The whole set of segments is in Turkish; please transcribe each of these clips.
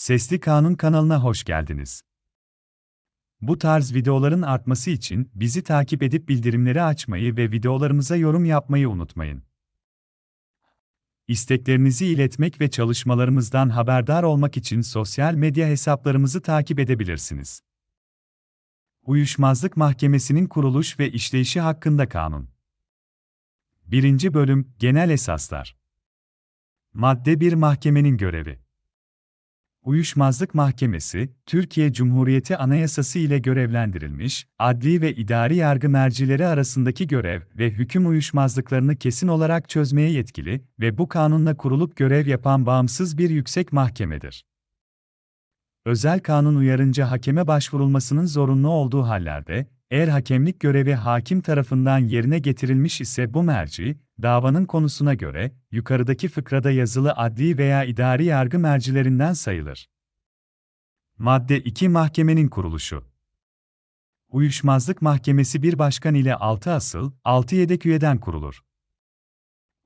Sesli Kanun kanalına hoş geldiniz. Bu tarz videoların artması için bizi takip edip bildirimleri açmayı ve videolarımıza yorum yapmayı unutmayın. İsteklerinizi iletmek ve çalışmalarımızdan haberdar olmak için sosyal medya hesaplarımızı takip edebilirsiniz. Uyuşmazlık Mahkemesi'nin kuruluş ve işleyişi hakkında kanun. 1. Bölüm Genel Esaslar Madde 1 Mahkemenin görevi Uyuşmazlık Mahkemesi, Türkiye Cumhuriyeti Anayasası ile görevlendirilmiş, adli ve idari yargı mercileri arasındaki görev ve hüküm uyuşmazlıklarını kesin olarak çözmeye yetkili ve bu kanunla kurulup görev yapan bağımsız bir yüksek mahkemedir. Özel kanun uyarınca hakeme başvurulmasının zorunlu olduğu hallerde, eğer hakemlik görevi hakim tarafından yerine getirilmiş ise bu merci, davanın konusuna göre, yukarıdaki fıkrada yazılı adli veya idari yargı mercilerinden sayılır. Madde 2 Mahkemenin kuruluşu Uyuşmazlık Mahkemesi bir başkan ile 6 asıl, 6 yedek üyeden kurulur.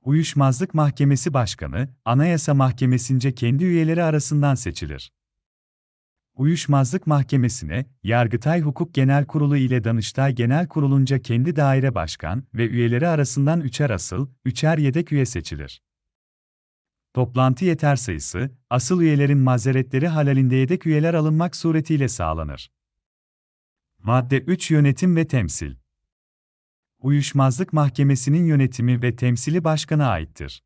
Uyuşmazlık Mahkemesi Başkanı, Anayasa Mahkemesince kendi üyeleri arasından seçilir. Uyuşmazlık Mahkemesi'ne, Yargıtay Hukuk Genel Kurulu ile Danıştay Genel Kurulunca kendi daire başkan ve üyeleri arasından üçer asıl, üçer yedek üye seçilir. Toplantı yeter sayısı, asıl üyelerin mazeretleri halalinde yedek üyeler alınmak suretiyle sağlanır. Madde 3 Yönetim ve Temsil Uyuşmazlık Mahkemesi'nin yönetimi ve temsili başkana aittir.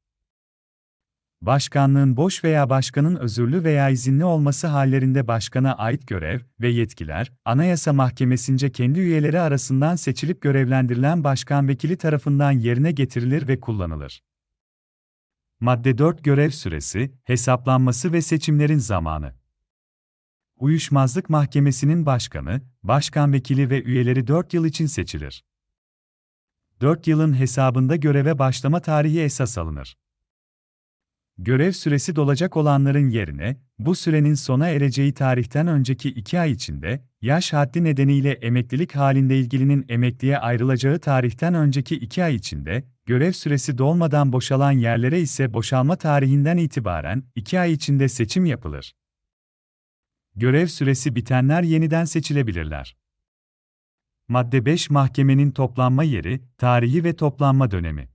Başkanlığın boş veya başkanın özürlü veya izinli olması hallerinde başkana ait görev ve yetkiler, Anayasa Mahkemesince kendi üyeleri arasından seçilip görevlendirilen başkan vekili tarafından yerine getirilir ve kullanılır. Madde 4 Görev süresi, hesaplanması ve seçimlerin zamanı. Uyuşmazlık Mahkemesi'nin başkanı, başkan vekili ve üyeleri 4 yıl için seçilir. 4 yılın hesabında göreve başlama tarihi esas alınır. Görev süresi dolacak olanların yerine, bu sürenin sona ereceği tarihten önceki iki ay içinde, yaş haddi nedeniyle emeklilik halinde ilgilinin emekliye ayrılacağı tarihten önceki iki ay içinde, görev süresi dolmadan boşalan yerlere ise boşalma tarihinden itibaren iki ay içinde seçim yapılır. Görev süresi bitenler yeniden seçilebilirler. Madde 5 Mahkemenin toplanma yeri, tarihi ve toplanma dönemi.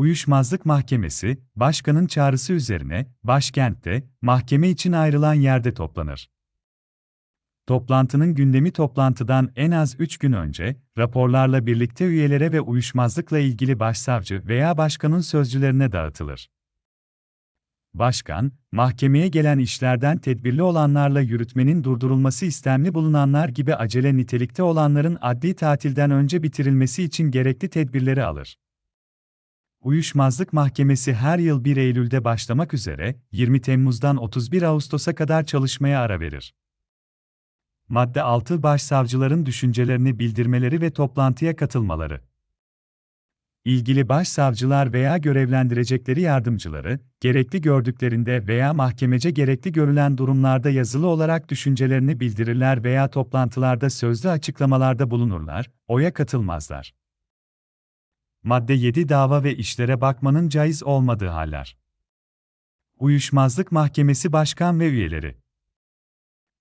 Uyuşmazlık Mahkemesi, başkanın çağrısı üzerine, başkentte, mahkeme için ayrılan yerde toplanır. Toplantının gündemi toplantıdan en az 3 gün önce, raporlarla birlikte üyelere ve uyuşmazlıkla ilgili başsavcı veya başkanın sözcülerine dağıtılır. Başkan, mahkemeye gelen işlerden tedbirli olanlarla yürütmenin durdurulması istemli bulunanlar gibi acele nitelikte olanların adli tatilden önce bitirilmesi için gerekli tedbirleri alır. Uyuşmazlık Mahkemesi her yıl 1 Eylül'de başlamak üzere 20 Temmuz'dan 31 Ağustos'a kadar çalışmaya ara verir. Madde 6 Başsavcıların düşüncelerini bildirmeleri ve toplantıya katılmaları. İlgili başsavcılar veya görevlendirecekleri yardımcıları, gerekli gördüklerinde veya mahkemece gerekli görülen durumlarda yazılı olarak düşüncelerini bildirirler veya toplantılarda sözlü açıklamalarda bulunurlar, oya katılmazlar. Madde 7 Dava ve işlere bakmanın caiz olmadığı haller. Uyuşmazlık Mahkemesi Başkan ve üyeleri.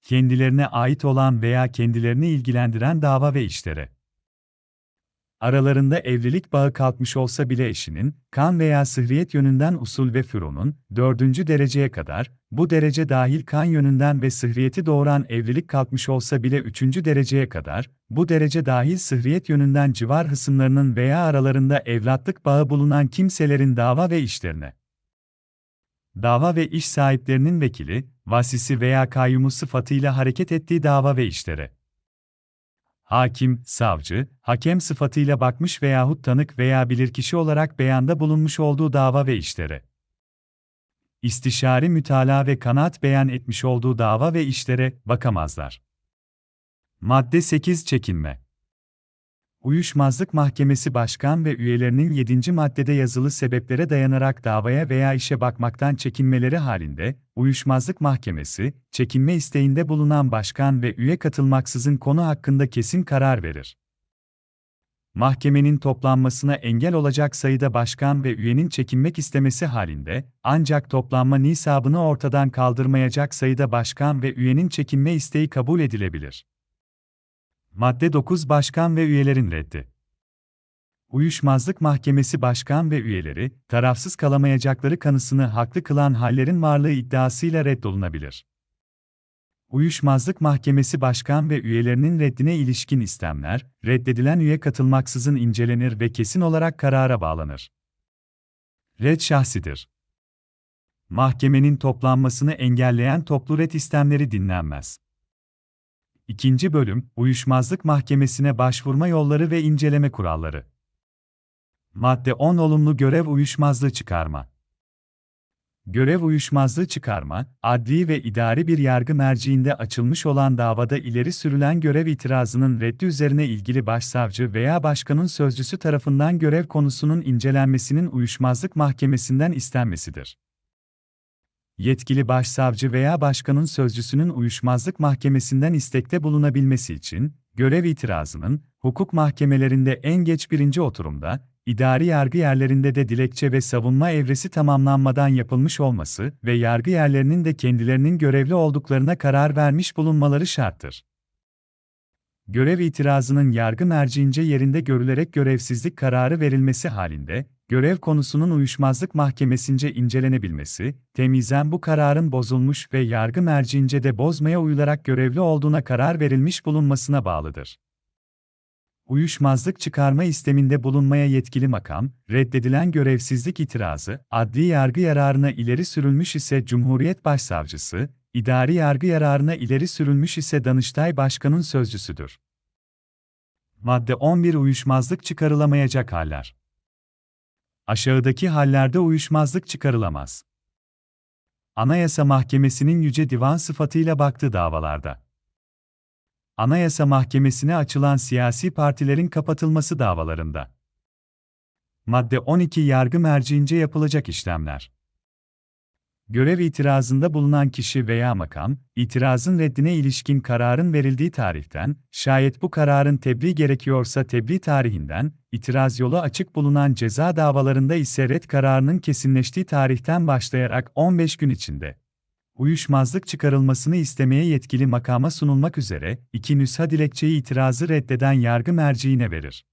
Kendilerine ait olan veya kendilerini ilgilendiren dava ve işlere. Aralarında evlilik bağı kalkmış olsa bile eşinin, kan veya sıhriyet yönünden usul ve fürunun, dördüncü dereceye kadar, bu derece dahil kan yönünden ve sıhriyeti doğuran evlilik kalkmış olsa bile üçüncü dereceye kadar, bu derece dahil sıhriyet yönünden civar hısımlarının veya aralarında evlatlık bağı bulunan kimselerin dava ve işlerine. Dava ve iş sahiplerinin vekili, vasisi veya kayyumu sıfatıyla hareket ettiği dava ve işlere hakim, savcı, hakem sıfatıyla bakmış veyahut tanık veya bilirkişi olarak beyanda bulunmuş olduğu dava ve işlere. İstişari mütalaa ve kanaat beyan etmiş olduğu dava ve işlere bakamazlar. Madde 8 Çekinme Uyuşmazlık Mahkemesi Başkan ve üyelerinin 7. maddede yazılı sebeplere dayanarak davaya veya işe bakmaktan çekinmeleri halinde, Uyuşmazlık Mahkemesi, çekinme isteğinde bulunan başkan ve üye katılmaksızın konu hakkında kesin karar verir. mahkemenin toplanmasına engel olacak sayıda başkan ve üyenin çekinmek istemesi halinde, ancak toplanma nisabını ortadan kaldırmayacak sayıda başkan ve üyenin çekinme isteği kabul edilebilir. Madde 9 Başkan ve üyelerin reddi. Uyuşmazlık Mahkemesi başkan ve üyeleri, tarafsız kalamayacakları kanısını haklı kılan hallerin varlığı iddiasıyla reddolunabilir. Uyuşmazlık Mahkemesi başkan ve üyelerinin reddine ilişkin istemler, reddedilen üye katılmaksızın incelenir ve kesin olarak karara bağlanır. Red şahsidir. Mahkemenin toplanmasını engelleyen toplu red istemleri dinlenmez. İkinci bölüm, Uyuşmazlık Mahkemesi'ne başvurma yolları ve inceleme kuralları. Madde 10 Olumlu görev uyuşmazlığı çıkarma. Görev uyuşmazlığı çıkarma, adli ve idari bir yargı merciinde açılmış olan davada ileri sürülen görev itirazının reddi üzerine ilgili başsavcı veya başkanın sözcüsü tarafından görev konusunun incelenmesinin uyuşmazlık mahkemesinden istenmesidir. Yetkili başsavcı veya başkanın sözcüsünün uyuşmazlık mahkemesinden istekte bulunabilmesi için, görev itirazının, hukuk mahkemelerinde en geç birinci oturumda, idari yargı yerlerinde de dilekçe ve savunma evresi tamamlanmadan yapılmış olması ve yargı yerlerinin de kendilerinin görevli olduklarına karar vermiş bulunmaları şarttır. Görev itirazının yargı merciince yerinde görülerek görevsizlik kararı verilmesi halinde, görev konusunun uyuşmazlık mahkemesince incelenebilmesi, temizen bu kararın bozulmuş ve yargı merciince de bozmaya uyularak görevli olduğuna karar verilmiş bulunmasına bağlıdır. Uyuşmazlık çıkarma isteminde bulunmaya yetkili makam, reddedilen görevsizlik itirazı, adli yargı yararına ileri sürülmüş ise Cumhuriyet Başsavcısı, idari yargı yararına ileri sürülmüş ise Danıştay Başkan'ın sözcüsüdür. Madde 11 Uyuşmazlık çıkarılamayacak haller. Aşağıdaki hallerde uyuşmazlık çıkarılamaz. Anayasa Mahkemesi'nin Yüce Divan sıfatıyla baktığı davalarda. Anayasa Mahkemesi'ne açılan siyasi partilerin kapatılması davalarında. Madde 12 Yargı merciince yapılacak işlemler. Görev itirazında bulunan kişi veya makam, itirazın reddine ilişkin kararın verildiği tarihten, şayet bu kararın tebliğ gerekiyorsa tebliğ tarihinden, itiraz yolu açık bulunan ceza davalarında ise red kararının kesinleştiği tarihten başlayarak 15 gün içinde, uyuşmazlık çıkarılmasını istemeye yetkili makama sunulmak üzere, iki nüsha dilekçeyi itirazı reddeden yargı merciine verir.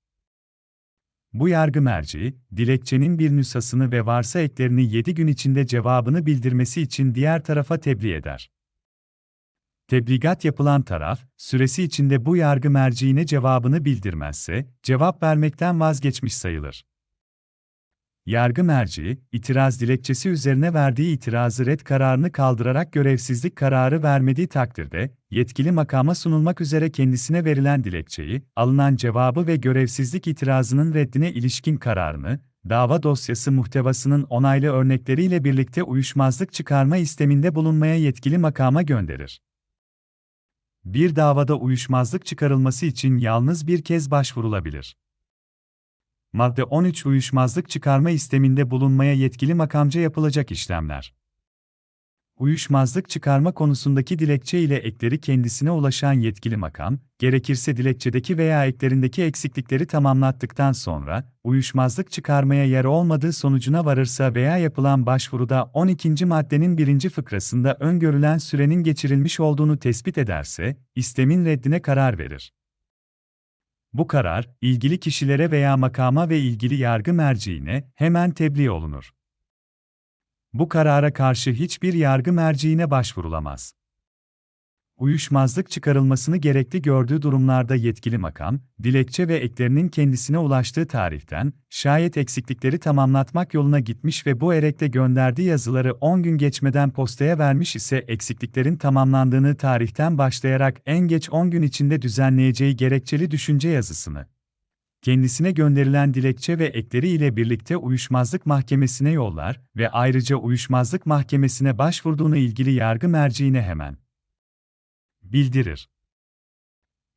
Bu yargı merci, dilekçenin bir nüshasını ve varsa eklerini 7 gün içinde cevabını bildirmesi için diğer tarafa tebliğ eder. Tebligat yapılan taraf, süresi içinde bu yargı merciine cevabını bildirmezse, cevap vermekten vazgeçmiş sayılır. Yargı merci, itiraz dilekçesi üzerine verdiği itirazı red kararını kaldırarak görevsizlik kararı vermediği takdirde, yetkili makama sunulmak üzere kendisine verilen dilekçeyi, alınan cevabı ve görevsizlik itirazının reddine ilişkin kararını, dava dosyası muhtevasının onaylı örnekleriyle birlikte uyuşmazlık çıkarma isteminde bulunmaya yetkili makama gönderir. Bir davada uyuşmazlık çıkarılması için yalnız bir kez başvurulabilir. Madde 13 Uyuşmazlık çıkarma isteminde bulunmaya yetkili makamca yapılacak işlemler. Uyuşmazlık çıkarma konusundaki dilekçe ile ekleri kendisine ulaşan yetkili makam, gerekirse dilekçedeki veya eklerindeki eksiklikleri tamamlattıktan sonra, uyuşmazlık çıkarmaya yer olmadığı sonucuna varırsa veya yapılan başvuruda 12. maddenin birinci fıkrasında öngörülen sürenin geçirilmiş olduğunu tespit ederse, istemin reddine karar verir. Bu karar, ilgili kişilere veya makama ve ilgili yargı merciine hemen tebliğ olunur. Bu karara karşı hiçbir yargı merciine başvurulamaz uyuşmazlık çıkarılmasını gerekli gördüğü durumlarda yetkili makam, dilekçe ve eklerinin kendisine ulaştığı tarihten, şayet eksiklikleri tamamlatmak yoluna gitmiş ve bu erekle gönderdiği yazıları 10 gün geçmeden postaya vermiş ise eksikliklerin tamamlandığını tarihten başlayarak en geç 10 gün içinde düzenleyeceği gerekçeli düşünce yazısını, kendisine gönderilen dilekçe ve ekleri ile birlikte uyuşmazlık mahkemesine yollar ve ayrıca uyuşmazlık mahkemesine başvurduğunu ilgili yargı merciine hemen bildirir.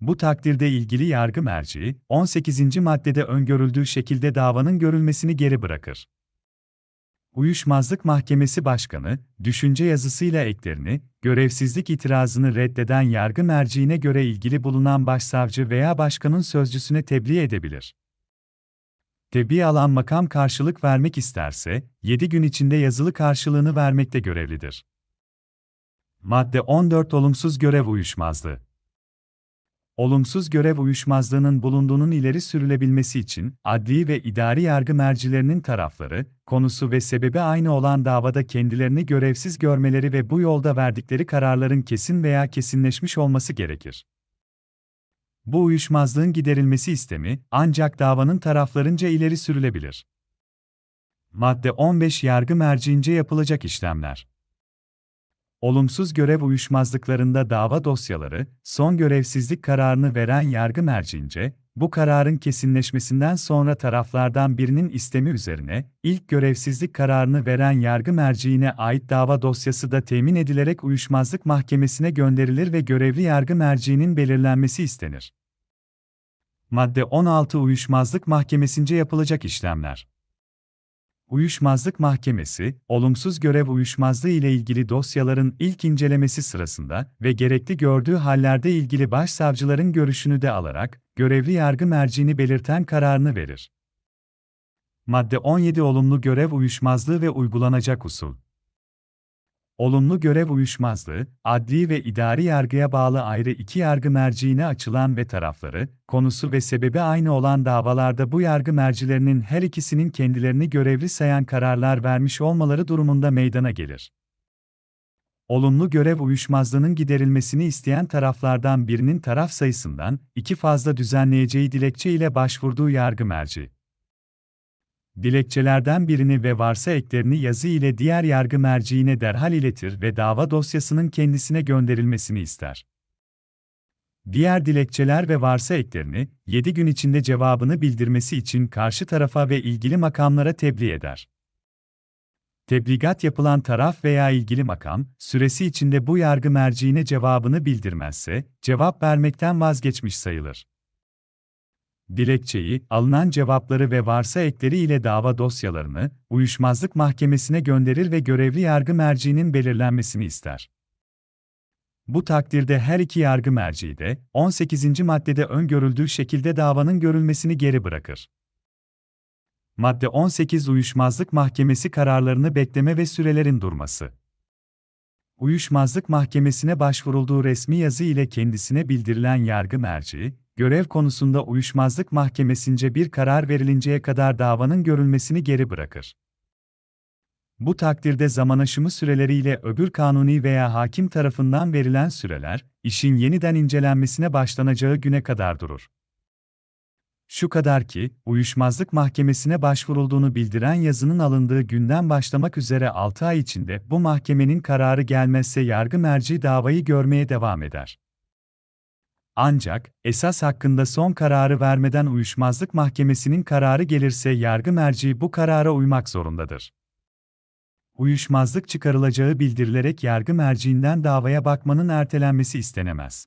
Bu takdirde ilgili yargı merci, 18. maddede öngörüldüğü şekilde davanın görülmesini geri bırakır. Uyuşmazlık Mahkemesi Başkanı, düşünce yazısıyla eklerini, görevsizlik itirazını reddeden yargı merciine göre ilgili bulunan başsavcı veya başkanın sözcüsüne tebliğ edebilir. Tebliğ alan makam karşılık vermek isterse, 7 gün içinde yazılı karşılığını vermekte görevlidir. Madde 14 Olumsuz görev uyuşmazlığı Olumsuz görev uyuşmazlığının bulunduğunun ileri sürülebilmesi için, adli ve idari yargı mercilerinin tarafları, konusu ve sebebi aynı olan davada kendilerini görevsiz görmeleri ve bu yolda verdikleri kararların kesin veya kesinleşmiş olması gerekir. Bu uyuşmazlığın giderilmesi istemi, ancak davanın taraflarınca ileri sürülebilir. Madde 15 Yargı merciince yapılacak işlemler Olumsuz görev uyuşmazlıklarında dava dosyaları, son görevsizlik kararını veren yargı mercince, bu kararın kesinleşmesinden sonra taraflardan birinin istemi üzerine, ilk görevsizlik kararını veren yargı merciine ait dava dosyası da temin edilerek uyuşmazlık mahkemesine gönderilir ve görevli yargı merciinin belirlenmesi istenir. Madde 16 Uyuşmazlık Mahkemesince yapılacak işlemler Uyuşmazlık Mahkemesi, olumsuz görev uyuşmazlığı ile ilgili dosyaların ilk incelemesi sırasında ve gerekli gördüğü hallerde ilgili başsavcıların görüşünü de alarak, görevli yargı merciini belirten kararını verir. Madde 17 Olumlu görev uyuşmazlığı ve uygulanacak usul Olumlu görev uyuşmazlığı, adli ve idari yargıya bağlı ayrı iki yargı merciine açılan ve tarafları, konusu ve sebebi aynı olan davalarda bu yargı mercilerinin her ikisinin kendilerini görevli sayan kararlar vermiş olmaları durumunda meydana gelir. Olumlu görev uyuşmazlığının giderilmesini isteyen taraflardan birinin taraf sayısından iki fazla düzenleyeceği dilekçe ile başvurduğu yargı merci dilekçelerden birini ve varsa eklerini yazı ile diğer yargı merciine derhal iletir ve dava dosyasının kendisine gönderilmesini ister. Diğer dilekçeler ve varsa eklerini, 7 gün içinde cevabını bildirmesi için karşı tarafa ve ilgili makamlara tebliğ eder. Tebligat yapılan taraf veya ilgili makam, süresi içinde bu yargı merciine cevabını bildirmezse, cevap vermekten vazgeçmiş sayılır dilekçeyi, alınan cevapları ve varsa ekleri ile dava dosyalarını uyuşmazlık mahkemesine gönderir ve görevli yargı merciinin belirlenmesini ister. Bu takdirde her iki yargı merciği de 18. maddede öngörüldüğü şekilde davanın görülmesini geri bırakır. Madde 18 Uyuşmazlık Mahkemesi kararlarını bekleme ve sürelerin durması. Uyuşmazlık Mahkemesine başvurulduğu resmi yazı ile kendisine bildirilen yargı merci, görev konusunda uyuşmazlık mahkemesince bir karar verilinceye kadar davanın görülmesini geri bırakır. Bu takdirde zaman aşımı süreleriyle öbür kanuni veya hakim tarafından verilen süreler, işin yeniden incelenmesine başlanacağı güne kadar durur. Şu kadar ki, uyuşmazlık mahkemesine başvurulduğunu bildiren yazının alındığı günden başlamak üzere 6 ay içinde bu mahkemenin kararı gelmezse yargı merci davayı görmeye devam eder. Ancak, esas hakkında son kararı vermeden uyuşmazlık mahkemesinin kararı gelirse yargı merci bu karara uymak zorundadır. Uyuşmazlık çıkarılacağı bildirilerek yargı merciinden davaya bakmanın ertelenmesi istenemez.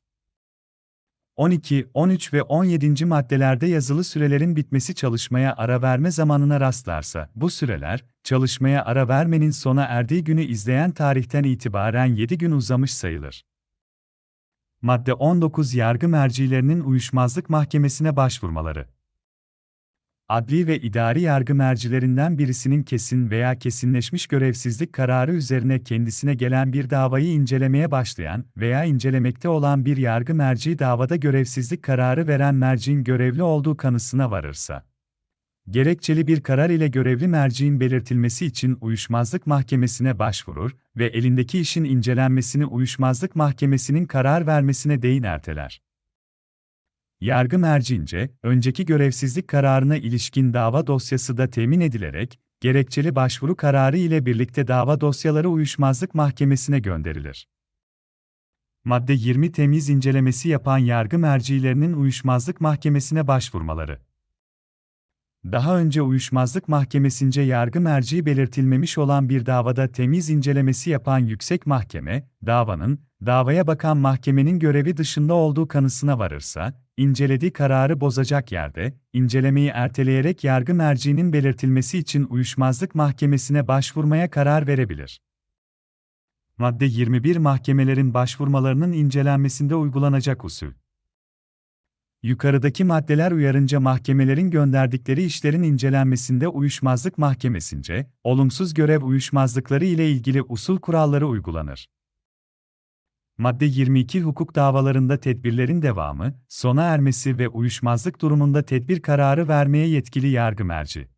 12, 13 ve 17. maddelerde yazılı sürelerin bitmesi çalışmaya ara verme zamanına rastlarsa, bu süreler, çalışmaya ara vermenin sona erdiği günü izleyen tarihten itibaren 7 gün uzamış sayılır. Madde 19 Yargı mercilerinin uyuşmazlık mahkemesine başvurmaları. Adli ve idari yargı mercilerinden birisinin kesin veya kesinleşmiş görevsizlik kararı üzerine kendisine gelen bir davayı incelemeye başlayan veya incelemekte olan bir yargı merci davada görevsizlik kararı veren merciğin görevli olduğu kanısına varırsa, gerekçeli bir karar ile görevli merciğin belirtilmesi için uyuşmazlık mahkemesine başvurur ve elindeki işin incelenmesini uyuşmazlık mahkemesinin karar vermesine değin erteler. Yargı mercince, önceki görevsizlik kararına ilişkin dava dosyası da temin edilerek, gerekçeli başvuru kararı ile birlikte dava dosyaları uyuşmazlık mahkemesine gönderilir. Madde 20 temiz incelemesi yapan yargı mercilerinin uyuşmazlık mahkemesine başvurmaları daha önce uyuşmazlık mahkemesince yargı merci belirtilmemiş olan bir davada temiz incelemesi yapan yüksek mahkeme, davanın, davaya bakan mahkemenin görevi dışında olduğu kanısına varırsa, incelediği kararı bozacak yerde, incelemeyi erteleyerek yargı merciinin belirtilmesi için uyuşmazlık mahkemesine başvurmaya karar verebilir. Madde 21 Mahkemelerin başvurmalarının incelenmesinde uygulanacak usul Yukarıdaki maddeler uyarınca mahkemelerin gönderdikleri işlerin incelenmesinde uyuşmazlık mahkemesince, olumsuz görev uyuşmazlıkları ile ilgili usul kuralları uygulanır. Madde 22 hukuk davalarında tedbirlerin devamı, sona ermesi ve uyuşmazlık durumunda tedbir kararı vermeye yetkili yargı merci.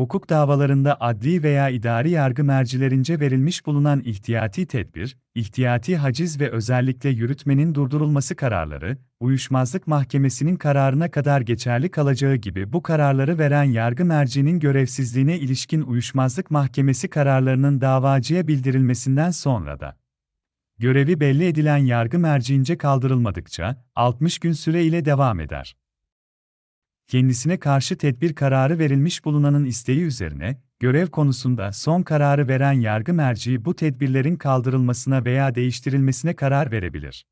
Hukuk davalarında adli veya idari yargı mercilerince verilmiş bulunan ihtiyati tedbir, ihtiyati haciz ve özellikle yürütmenin durdurulması kararları, uyuşmazlık mahkemesinin kararına kadar geçerli kalacağı gibi bu kararları veren yargı mercinin görevsizliğine ilişkin uyuşmazlık mahkemesi kararlarının davacıya bildirilmesinden sonra da görevi belli edilen yargı merciince kaldırılmadıkça 60 gün süre ile devam eder kendisine karşı tedbir kararı verilmiş bulunanın isteği üzerine, görev konusunda son kararı veren yargı merci bu tedbirlerin kaldırılmasına veya değiştirilmesine karar verebilir.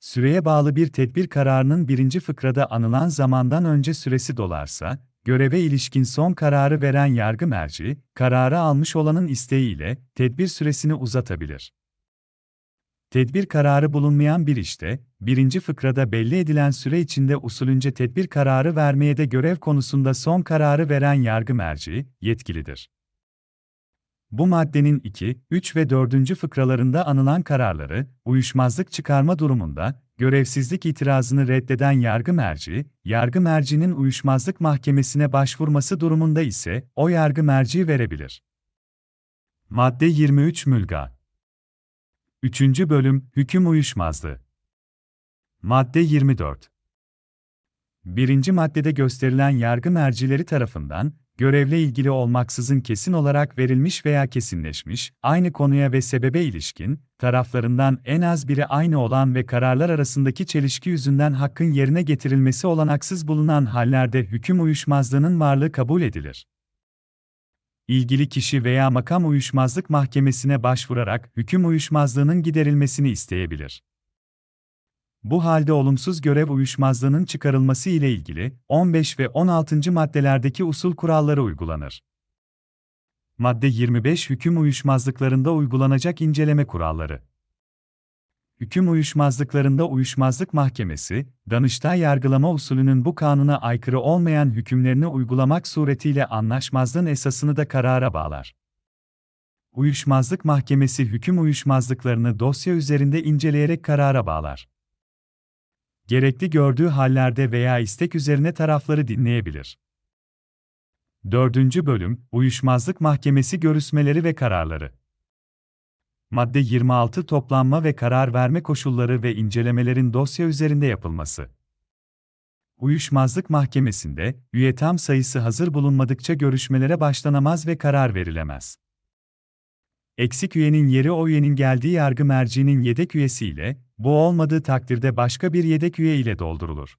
Süreye bağlı bir tedbir kararının birinci fıkrada anılan zamandan önce süresi dolarsa, göreve ilişkin son kararı veren yargı merci, kararı almış olanın isteğiyle tedbir süresini uzatabilir. Tedbir kararı bulunmayan bir işte, birinci fıkrada belli edilen süre içinde usulünce tedbir kararı vermeye de görev konusunda son kararı veren yargı merci, yetkilidir. Bu maddenin 2, 3 ve 4. fıkralarında anılan kararları, uyuşmazlık çıkarma durumunda, görevsizlik itirazını reddeden yargı merci, yargı mercinin uyuşmazlık mahkemesine başvurması durumunda ise, o yargı merci verebilir. Madde 23 Mülga 3. Bölüm Hüküm Uyuşmazlığı Madde 24 Birinci maddede gösterilen yargı mercileri tarafından, görevle ilgili olmaksızın kesin olarak verilmiş veya kesinleşmiş, aynı konuya ve sebebe ilişkin, taraflarından en az biri aynı olan ve kararlar arasındaki çelişki yüzünden hakkın yerine getirilmesi olanaksız bulunan hallerde hüküm uyuşmazlığının varlığı kabul edilir ilgili kişi veya makam uyuşmazlık mahkemesine başvurarak hüküm uyuşmazlığının giderilmesini isteyebilir. Bu halde olumsuz görev uyuşmazlığının çıkarılması ile ilgili 15 ve 16. maddelerdeki usul kuralları uygulanır. Madde 25 hüküm uyuşmazlıklarında uygulanacak inceleme kuralları hüküm uyuşmazlıklarında uyuşmazlık mahkemesi, Danıştay yargılama usulünün bu kanuna aykırı olmayan hükümlerini uygulamak suretiyle anlaşmazlığın esasını da karara bağlar. Uyuşmazlık mahkemesi hüküm uyuşmazlıklarını dosya üzerinde inceleyerek karara bağlar. Gerekli gördüğü hallerde veya istek üzerine tarafları dinleyebilir. 4. Bölüm Uyuşmazlık Mahkemesi görüşmeleri ve kararları Madde 26 Toplanma ve karar verme koşulları ve incelemelerin dosya üzerinde yapılması. Uyuşmazlık Mahkemesi'nde, üye tam sayısı hazır bulunmadıkça görüşmelere başlanamaz ve karar verilemez. Eksik üyenin yeri o üyenin geldiği yargı merciinin yedek üyesiyle, bu olmadığı takdirde başka bir yedek üye ile doldurulur.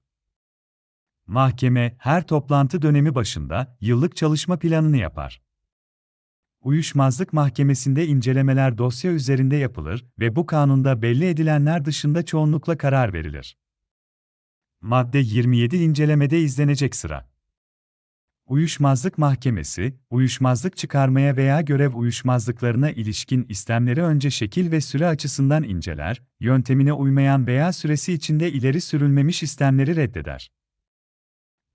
Mahkeme, her toplantı dönemi başında, yıllık çalışma planını yapar. Uyuşmazlık Mahkemesi'nde incelemeler dosya üzerinde yapılır ve bu kanunda belli edilenler dışında çoğunlukla karar verilir. Madde 27 incelemede izlenecek sıra. Uyuşmazlık Mahkemesi, uyuşmazlık çıkarmaya veya görev uyuşmazlıklarına ilişkin istemleri önce şekil ve süre açısından inceler, yöntemine uymayan veya süresi içinde ileri sürülmemiş istemleri reddeder.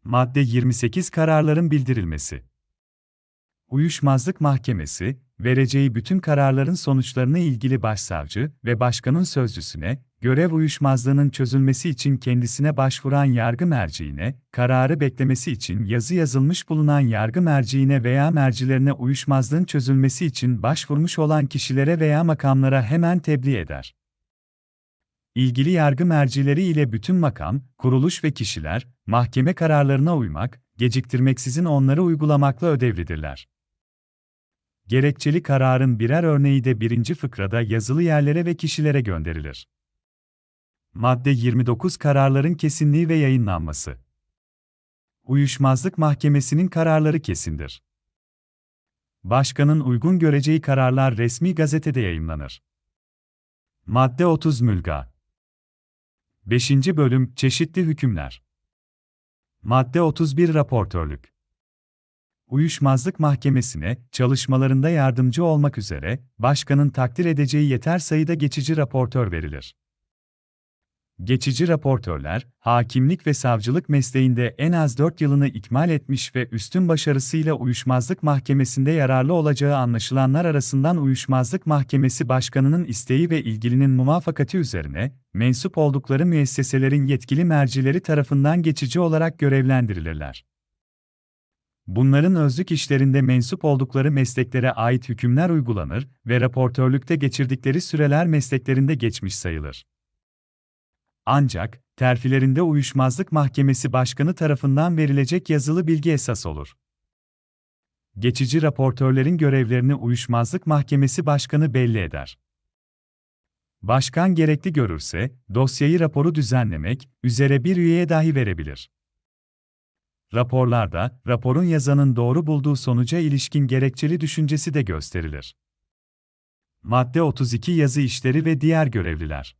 Madde 28 Kararların bildirilmesi Uyuşmazlık Mahkemesi, vereceği bütün kararların sonuçlarına ilgili başsavcı ve başkanın sözcüsüne, görev uyuşmazlığının çözülmesi için kendisine başvuran yargı merciine, kararı beklemesi için yazı yazılmış bulunan yargı merciine veya mercilerine uyuşmazlığın çözülmesi için başvurmuş olan kişilere veya makamlara hemen tebliğ eder. İlgili yargı mercileri ile bütün makam, kuruluş ve kişiler, mahkeme kararlarına uymak, geciktirmeksizin onları uygulamakla ödevlidirler. Gerekçeli kararın birer örneği de birinci fıkrada yazılı yerlere ve kişilere gönderilir. Madde 29 Kararların kesinliği ve yayınlanması Uyuşmazlık Mahkemesi'nin kararları kesindir. Başkanın uygun göreceği kararlar resmi gazetede yayınlanır. Madde 30 Mülga 5. Bölüm Çeşitli Hükümler Madde 31 Raportörlük Uyuşmazlık Mahkemesi'ne, çalışmalarında yardımcı olmak üzere, başkanın takdir edeceği yeter sayıda geçici raportör verilir. Geçici raportörler, hakimlik ve savcılık mesleğinde en az 4 yılını ikmal etmiş ve üstün başarısıyla uyuşmazlık mahkemesinde yararlı olacağı anlaşılanlar arasından Uyuşmazlık Mahkemesi Başkanı'nın isteği ve ilgilinin muvafakati üzerine, mensup oldukları müesseselerin yetkili mercileri tarafından geçici olarak görevlendirilirler. Bunların özlük işlerinde mensup oldukları mesleklere ait hükümler uygulanır ve raportörlükte geçirdikleri süreler mesleklerinde geçmiş sayılır. Ancak, terfilerinde uyuşmazlık mahkemesi başkanı tarafından verilecek yazılı bilgi esas olur. Geçici raportörlerin görevlerini uyuşmazlık mahkemesi başkanı belli eder. Başkan gerekli görürse, dosyayı raporu düzenlemek üzere bir üyeye dahi verebilir. Raporlarda, raporun yazanın doğru bulduğu sonuca ilişkin gerekçeli düşüncesi de gösterilir. Madde 32 Yazı işleri ve diğer görevliler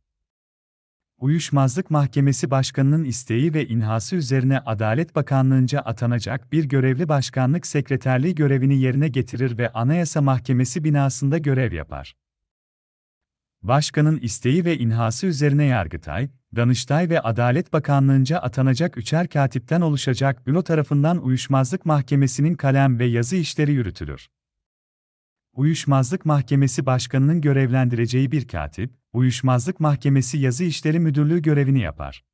Uyuşmazlık Mahkemesi Başkanı'nın isteği ve inhası üzerine Adalet Bakanlığı'nca atanacak bir görevli başkanlık sekreterliği görevini yerine getirir ve Anayasa Mahkemesi binasında görev yapar. Başkanın isteği ve inhası üzerine Yargıtay, Danıştay ve Adalet Bakanlığı'nca atanacak üçer katipten oluşacak büro tarafından Uyuşmazlık Mahkemesi'nin kalem ve yazı işleri yürütülür. Uyuşmazlık Mahkemesi Başkanı'nın görevlendireceği bir katip, Uyuşmazlık Mahkemesi Yazı İşleri Müdürlüğü görevini yapar.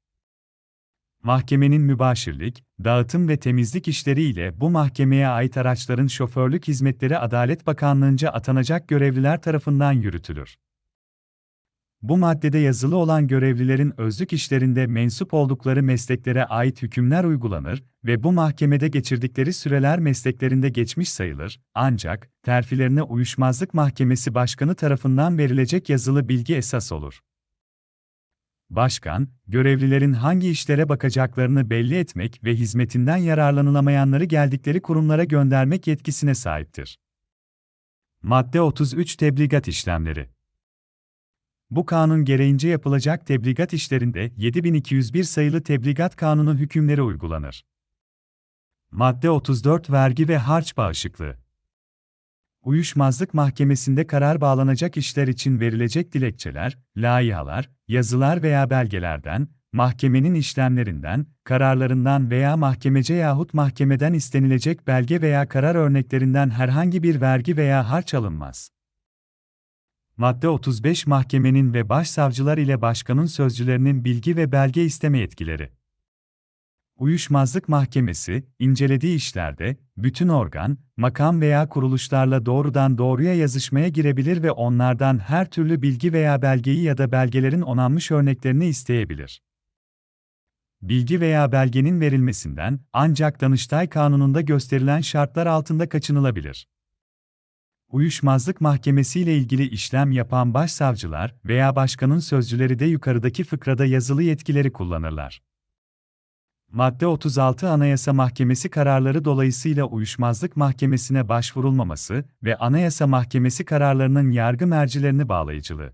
Mahkemenin mübaşirlik, dağıtım ve temizlik işleri ile bu mahkemeye ait araçların şoförlük hizmetleri Adalet Bakanlığı'nca atanacak görevliler tarafından yürütülür. Bu maddede yazılı olan görevlilerin özlük işlerinde mensup oldukları mesleklere ait hükümler uygulanır ve bu mahkemede geçirdikleri süreler mesleklerinde geçmiş sayılır, ancak terfilerine uyuşmazlık mahkemesi başkanı tarafından verilecek yazılı bilgi esas olur. Başkan, görevlilerin hangi işlere bakacaklarını belli etmek ve hizmetinden yararlanılamayanları geldikleri kurumlara göndermek yetkisine sahiptir. Madde 33 Tebligat işlemleri bu kanun gereğince yapılacak tebligat işlerinde 7201 sayılı Tebligat Kanunu hükümleri uygulanır. Madde 34 Vergi ve harç bağışıklığı Uyuşmazlık Mahkemesi'nde karar bağlanacak işler için verilecek dilekçeler, layihalar, yazılar veya belgelerden, mahkemenin işlemlerinden, kararlarından veya mahkemece yahut mahkemeden istenilecek belge veya karar örneklerinden herhangi bir vergi veya harç alınmaz. Madde 35 Mahkemenin ve başsavcılar ile başkanın sözcülerinin bilgi ve belge isteme yetkileri. Uyuşmazlık Mahkemesi, incelediği işlerde, bütün organ, makam veya kuruluşlarla doğrudan doğruya yazışmaya girebilir ve onlardan her türlü bilgi veya belgeyi ya da belgelerin onanmış örneklerini isteyebilir. Bilgi veya belgenin verilmesinden ancak Danıştay Kanunu'nda gösterilen şartlar altında kaçınılabilir. Uyuşmazlık Mahkemesi ile ilgili işlem yapan başsavcılar veya başkanın sözcüleri de yukarıdaki fıkrada yazılı yetkileri kullanırlar. Madde 36 Anayasa Mahkemesi kararları dolayısıyla Uyuşmazlık Mahkemesi'ne başvurulmaması ve Anayasa Mahkemesi kararlarının yargı mercilerini bağlayıcılığı.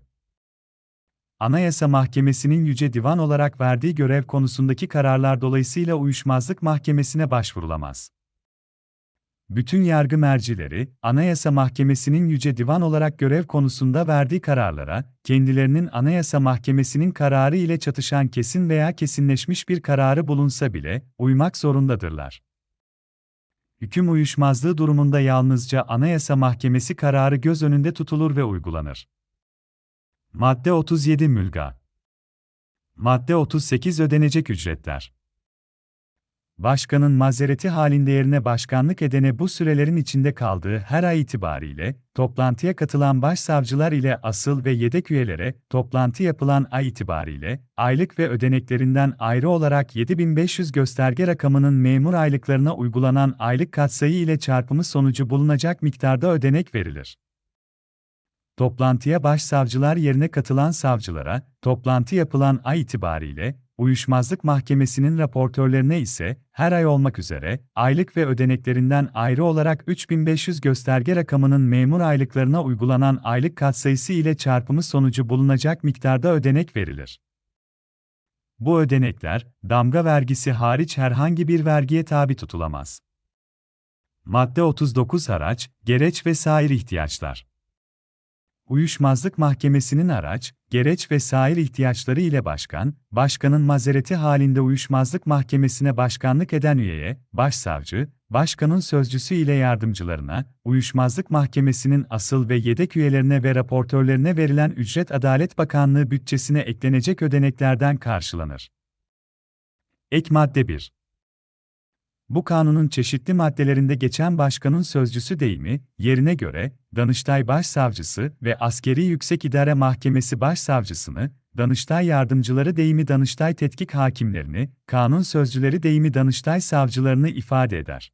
Anayasa Mahkemesi'nin Yüce Divan olarak verdiği görev konusundaki kararlar dolayısıyla Uyuşmazlık Mahkemesi'ne başvurulamaz bütün yargı mercileri, Anayasa Mahkemesi'nin Yüce Divan olarak görev konusunda verdiği kararlara, kendilerinin Anayasa Mahkemesi'nin kararı ile çatışan kesin veya kesinleşmiş bir kararı bulunsa bile, uymak zorundadırlar. Hüküm uyuşmazlığı durumunda yalnızca Anayasa Mahkemesi kararı göz önünde tutulur ve uygulanır. Madde 37 Mülga Madde 38 Ödenecek ücretler Başkanın mazereti halinde yerine başkanlık edene bu sürelerin içinde kaldığı her ay itibariyle, toplantıya katılan başsavcılar ile asıl ve yedek üyelere, toplantı yapılan ay itibariyle, aylık ve ödeneklerinden ayrı olarak 7500 gösterge rakamının memur aylıklarına uygulanan aylık katsayı ile çarpımı sonucu bulunacak miktarda ödenek verilir. Toplantıya başsavcılar yerine katılan savcılara, toplantı yapılan ay itibariyle, Uyuşmazlık Mahkemesi'nin raportörlerine ise, her ay olmak üzere, aylık ve ödeneklerinden ayrı olarak 3500 gösterge rakamının memur aylıklarına uygulanan aylık katsayısı ile çarpımı sonucu bulunacak miktarda ödenek verilir. Bu ödenekler, damga vergisi hariç herhangi bir vergiye tabi tutulamaz. Madde 39 Haraç, gereç ve sair ihtiyaçlar uyuşmazlık mahkemesinin araç, gereç ve sair ihtiyaçları ile başkan, başkanın mazereti halinde uyuşmazlık mahkemesine başkanlık eden üyeye, başsavcı, başkanın sözcüsü ile yardımcılarına, uyuşmazlık mahkemesinin asıl ve yedek üyelerine ve raportörlerine verilen ücret Adalet Bakanlığı bütçesine eklenecek ödeneklerden karşılanır. Ek madde 1 bu kanunun çeşitli maddelerinde geçen başkanın sözcüsü deyimi, yerine göre, Danıştay Başsavcısı ve Askeri Yüksek İdare Mahkemesi Başsavcısını, Danıştay Yardımcıları deyimi Danıştay Tetkik Hakimlerini, kanun sözcüleri deyimi Danıştay Savcılarını ifade eder.